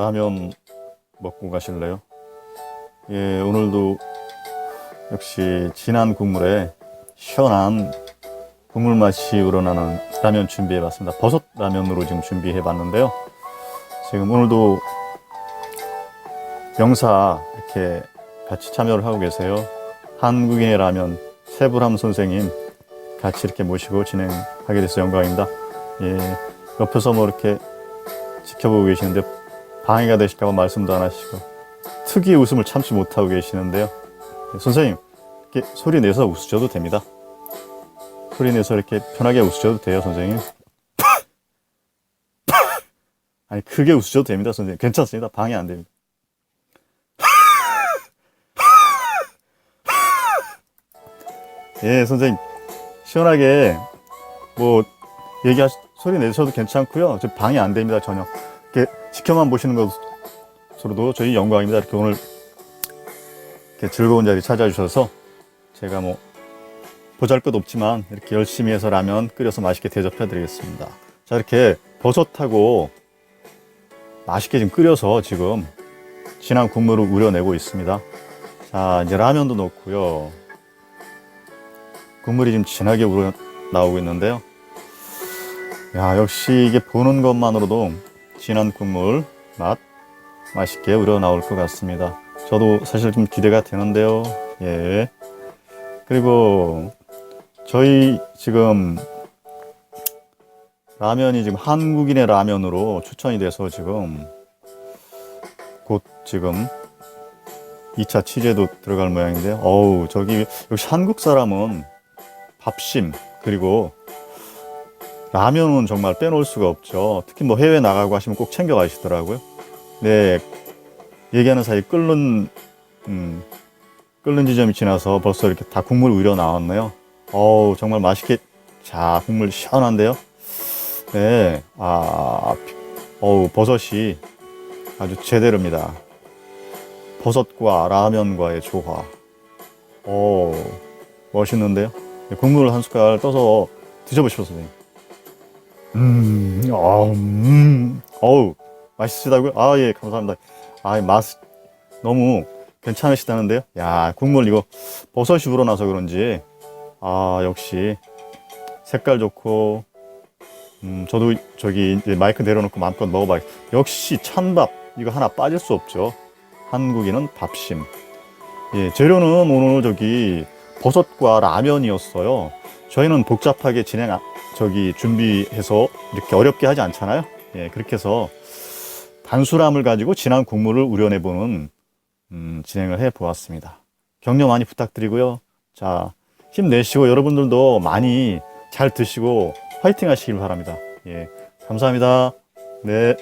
라면 먹고 가실래요? 예, 오늘도 역시 진한 국물에 시원한 국물 맛이 우러나는 라면 준비해 봤습니다. 버섯 라면으로 지금 준비해 봤는데요. 지금 오늘도 명사 이렇게 같이 참여를 하고 계세요. 한국인의 라면 세불함 선생님 같이 이렇게 모시고 진행하게 돼서 영광입니다. 예, 옆에서 뭐 이렇게 지켜보고 계시는데 방해가 되실까봐 말씀도 안 하시고 특유의 웃음을 참지 못하고 계시는데요. 예, 선생님, 이렇게 소리 내서 웃으셔도 됩니다. 소리 내서 이렇게 편하게 웃으셔도 돼요, 선생님. 아니, 크게 웃으셔도 됩니다, 선생님. 괜찮습니다. 방해 안 됩니다. 예, 선생님. 시원하게 뭐 얘기하 소리 내셔도 괜찮고요. 저 방해 안 됩니다, 전혀. 지켜만 보시는 것으로도 저희 영광입니다. 이렇게 오늘 이렇게 즐거운 자리 찾아주셔서 제가 뭐 보잘 것 없지만 이렇게 열심히 해서 라면 끓여서 맛있게 대접해 드리겠습니다. 자, 이렇게 버섯하고 맛있게 좀 끓여서 지금 진한 국물을 우려내고 있습니다. 자, 이제 라면도 넣고요. 국물이 좀 진하게 우러 나오고 있는데요. 야, 역시 이게 보는 것만으로도 진한 국물 맛 맛있게 우러 나올 것 같습니다. 저도 사실 좀 기대가 되는데요. 예. 그리고 저희 지금 라면이 지금 한국인의 라면으로 추천이 돼서 지금 곧 지금 2차 취재도 들어갈 모양인데 어우 저기 역시 한국 사람은 밥심 그리고 라면은 정말 빼놓을 수가 없죠. 특히 뭐 해외 나가고 하시면 꼭 챙겨 가시더라고요. 네, 얘기하는 사이 끓는 음, 끓는 지점이 지나서 벌써 이렇게 다 국물 우려 나왔네요. 어우 정말 맛있게 자 국물 시원한데요. 네, 아 어우 버섯이 아주 제대로입니다. 버섯과 라면과의 조화. 오 멋있는데요. 네, 국물을 한 숟갈 떠서 드셔보십시오, 선생님. 음, 아, 음, 어우, 맛있으시다고요? 아, 예, 감사합니다. 아, 맛 너무 괜찮으시다는데요? 야, 국물 이거 버섯이 우러나서 그런지, 아, 역시 색깔 좋고, 음, 저도 저기 마이크 내려놓고 마음껏 먹어봐요. 역시 찬밥, 이거 하나 빠질 수 없죠. 한국인은 밥심. 예, 재료는 오늘 저기 버섯과 라면이었어요. 저희는 복잡하게 진행, 아- 저기 준비해서 이렇게 어렵게 하지 않잖아요. 예, 그렇게 해서 단순함을 가지고 진한 국물을 우려내보는 음, 진행을 해 보았습니다. 격려 많이 부탁드리고요. 자, 힘내시고 여러분들도 많이 잘 드시고 화이팅 하시길 바랍니다. 예, 감사합니다. 네.